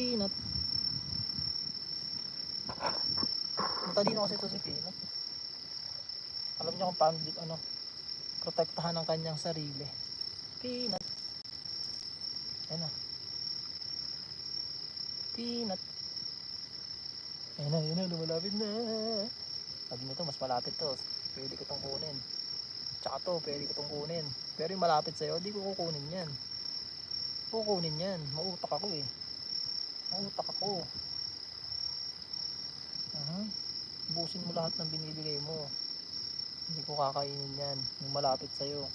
Peanut. Matalino kasi ito si Peanut. Alam niya kung paano dito ano, protektahan ang kanyang sarili. Peanut. Ayan na. Peanut. Ayan na, ayan na, lumalapit na. Sabi nito, mas malapit to. Pwede ko tong kunin. Tsaka to, pwede ko tong kunin. Pero yung malapit sa'yo, di ko kukunin yan. Kukunin yan. Mautak ako eh. Mautak ako. Uh Busin mo lahat ng binibigay mo. Hindi ko kakainin yan. Yung malapit sa'yo.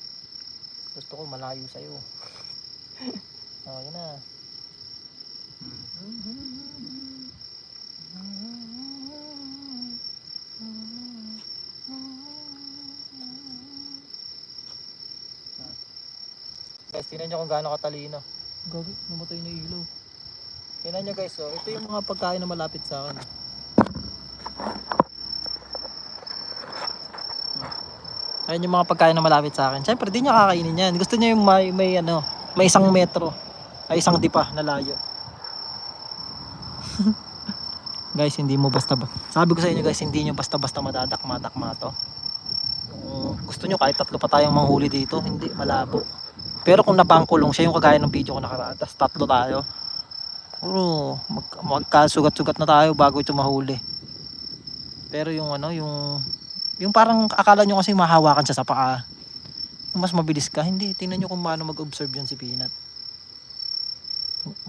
Gusto ko malayo sa'yo. oh, yun na. Guys, tingnan nyo kung gaano katalino. Gagi, namatay na ilaw. Tingnan nyo guys, oh. ito yung mga pagkain na malapit sa akin. Ayan yung mga pagkain na malapit sa akin. Siyempre, di niya kakainin yan. Gusto niya yung may, may, ano, may isang metro. Ay, isang dipa na layo. guys, hindi mo basta ba. Sabi ko sa inyo guys, hindi nyo basta-basta madadakma-dakma to. Kung gusto nyo kahit tatlo pa tayong manghuli dito, hindi, malabo. Pero kung napangkulong siya yung kagaya ng video ko nakaraan, tatlo tayo. Puro mag, magkasugat-sugat na tayo bago ito mahuli. Pero yung ano, yung yung parang akala nyo kasi mahawakan siya sa paa. Mas mabilis ka, hindi. Tingnan nyo kung paano mag-observe yan si Peanut.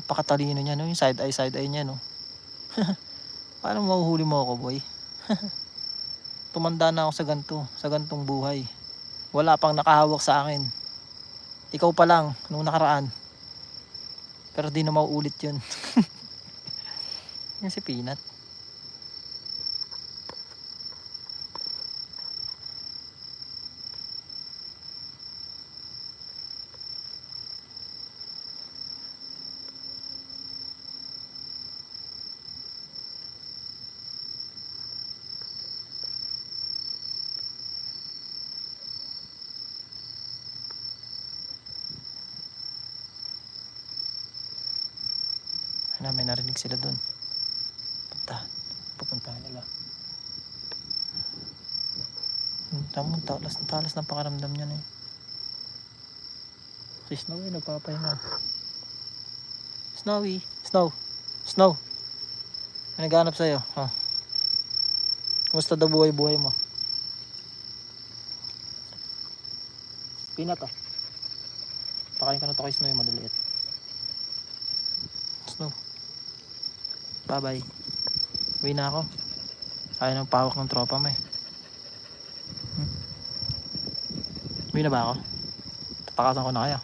Pakatalino niya, no? Yung side eye, side eye niya, no? paano mahuhuli mo ako, boy? Tumanda na ako sa ganito, sa gantong buhay. Wala pang nakahawak sa akin. Ikaw pa lang, nung nakaraan. Pero di na mauulit yun. yan si Peanut. Ano, may narinig sila dun. Punta. Pupuntahan nila. Hmm, Tama, talas na talas ng pakaramdam niya na eh. Si Snowy nagpapahinga. Snowy! Snow! Snow! Naghanap sa'yo. Oh. Kumusta daw buhay-buhay mo? Peanut ah. Pakain ka na to kay Snowy, maliliit. Snow. Bye bye. Uwi na ako. Ayaw ng pawak ng tropa mo eh. Hmm? Uwi na ba ako? Pakasan ko na kayo.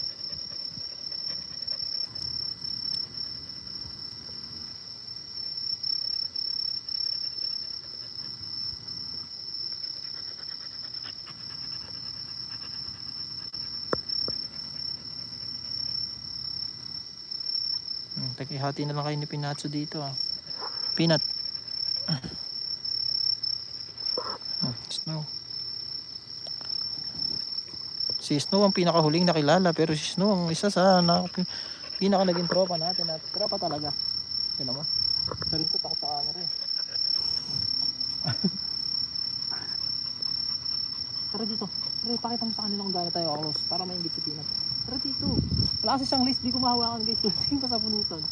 Takihati na lang kayo ni Pinatso dito ah. Peanut. Hmm, Snow. Si Snow ang pinakahuling nakilala pero si Snow ang isa sa na, pinaka naging tropa natin at tropa talaga. Tignan mo. Sarin ko takot sa camera eh. Tara dito. Tara, pakita mo sa kanila kung gaano tayo close para maingit si Peanut. Tara dito. Wala kasi siyang list, di ko mahawakan guys. Tingin pa sa punutan.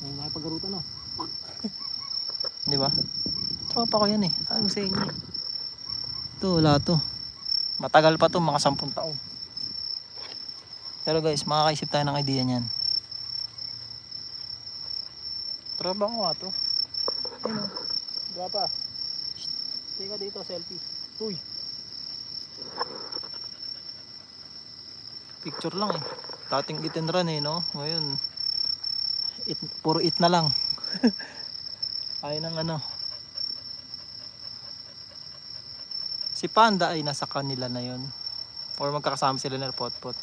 Ay, nakipagarutan na. Di ba? Tropa ko yan eh. Sabi sa inyo. eh. Ito, wala to. Matagal pa to, mga sampung taon. Pero guys, makakaisip tayo ng idea niyan. Tropa ko nga to. Ayun o. Tropa. Shh. Tingnan dito, selfie. Uy. Picture lang eh. Dating itin run eh, no? Ngayon, it, puro it na lang. Ay ng ano. Si Panda ay nasa kanila na yon Or magkakasama sila ng potpot.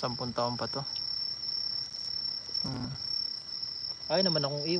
Sampung taon pa to. Hmm. Ay naman akong iwan.